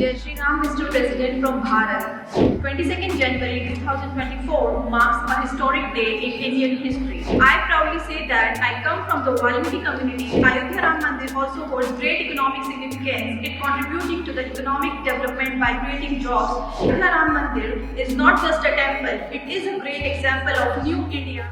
Jai Shri Ram, Mr. President from Bharat. 22nd January 2024 marks a historic day in Indian history. I proudly say that I come from the Valmiki community. Ayodhya Ram Mandir also holds great economic significance. It contributing to the economic development by creating jobs. Ayodhya Ram Mandir is not just a temple, it is a great example of new India.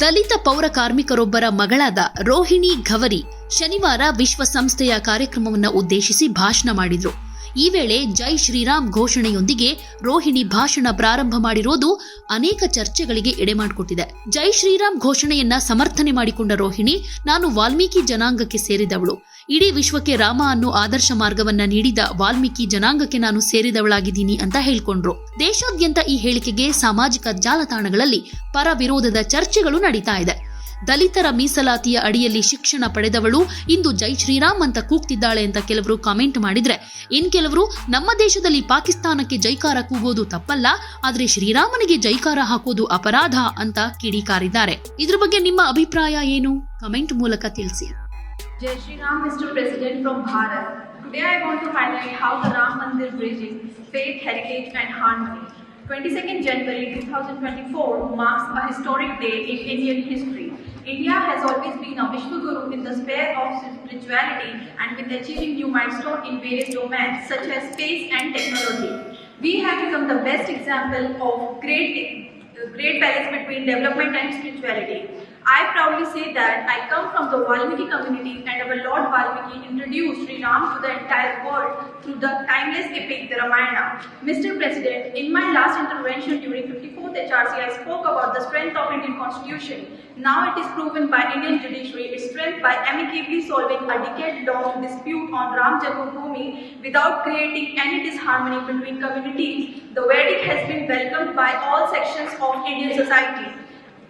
ದಲಿತ ಪೌರ ಕಾರ್ಮಿಕರೊಬ್ಬರ ಮಗಳಾದ ರೋಹಿಣಿ ಘವರಿ ಶನಿವಾರ ವಿಶ್ವಸಂಸ್ಥೆಯ ಕಾರ್ಯಕ್ರಮವನ್ನು ಉದ್ದೇಶಿಸಿ ಭಾಷಣ ಮಾಡಿದ್ರು ಈ ವೇಳೆ ಜೈ ಶ್ರೀರಾಮ್ ಘೋಷಣೆಯೊಂದಿಗೆ ರೋಹಿಣಿ ಭಾಷಣ ಪ್ರಾರಂಭ ಮಾಡಿರೋದು ಅನೇಕ ಚರ್ಚೆಗಳಿಗೆ ಎಡೆಮಾಡಿಕೊಟ್ಟಿದೆ. ಜೈ ಶ್ರೀರಾಮ್ ಘೋಷಣೆಯನ್ನ ಸಮರ್ಥನೆ ಮಾಡಿಕೊಂಡ ರೋಹಿಣಿ ನಾನು ವಾಲ್ಮೀಕಿ ಜನಾಂಗಕ್ಕೆ ಸೇರಿದವಳು. ಇಡೀ ವಿಶ್ವಕ್ಕೆ ರಾಮ ಅನ್ನೋ ಆದರ್ಶ ಮಾರ್ಗವನ್ನ ನೀಡಿದ ವಾಲ್ಮೀಕಿ ಜನಾಂಗಕ್ಕೆ ನಾನು ಸೇರಿದವಳಾಗಿದ್ದೀನಿ ಅಂತ ಹೇಳಿಕೊಂಡ್ರು. ದೇಶಾದ್ಯಂತ ಈ ಹೇಳಿಕೆಗೆ ಸಾಮಾಜಿಕ ಜಾಲತಾಣಗಳಲ್ಲಿ ಪರ ವಿರೋಧದ ಚರ್ಚೆಗಳು ನಡೀತಾ ಇದೆ. ದಲಿತರ ಮೀಸಲಾತಿಯ ಅಡಿಯಲ್ಲಿ ಶಿಕ್ಷಣ ಪಡೆದವಳು ಇಂದು ಜೈ ಶ್ರೀರಾಮ್ ಅಂತ ಕೂಗ್ತಿದ್ದಾಳೆ ಅಂತ ಕೆಲವರು ಕಾಮೆಂಟ್ ಮಾಡಿದ್ರೆ. ಇನ್ ಕೆಲವರು, ನಮ್ಮ ದೇಶದಲ್ಲಿ ಪಾಕಿಸ್ತಾನಕ್ಕೆ ಜೈಕಾರ ಕೂಗೋದು ತಪ್ಪಲ್ಲ, ಆದ್ರೆ ಶ್ರೀರಾಮನಿಗೆ ಜೈಕಾರ ಹಾಕೋದು ಅಪರಾಧ ಅಂತ ಕಿಡಿಕಾರಿದ್ದಾರೆ. ಇದ್ರ ಬಗ್ಗೆ ನಿಮ್ಮ ಅಭಿಪ್ರಾಯ ಏನು? ಕಮೆಂಟ್ ಮೂಲಕ ತಿಳಿಸಿ. Jai Shriram mister president from Bharat today I want to find out how the Ram Mandir bridge is heritage and horn 22nd January 2024 marks a historic day in Indian history. India has always been a Vishwaguru in the sphere of spirituality and with achieving new milestones in various domains such as space and technology. We have become the best example of great great balance between development and spirituality. I proudly say that I come from the Valmiki community and our Lord Valmiki introduced Sri Ram to the entire world through the timeless epic, the Ramayana. Mr. President, in my last intervention during 54th HRC, I spoke about the strength of Indian Constitution. Now it is proven by Indian judiciary its strength by amicably solving a decade-long dispute on Ram Janmabhoomi without creating any disharmony between communities. The verdict has been welcomed by all sections of Indian society.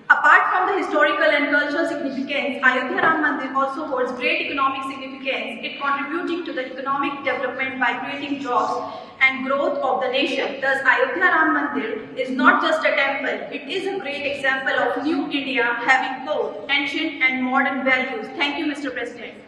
Apart from the historical and cultural significance, Ayodhya Ram Mandir also holds great economic significance. It contributing to the economic development by creating jobs and growth of the nation. Thus, Ayodhya Ram Mandir is not just a temple, it is a great example of new India having both ancient and modern values. Thank you, Mr. President.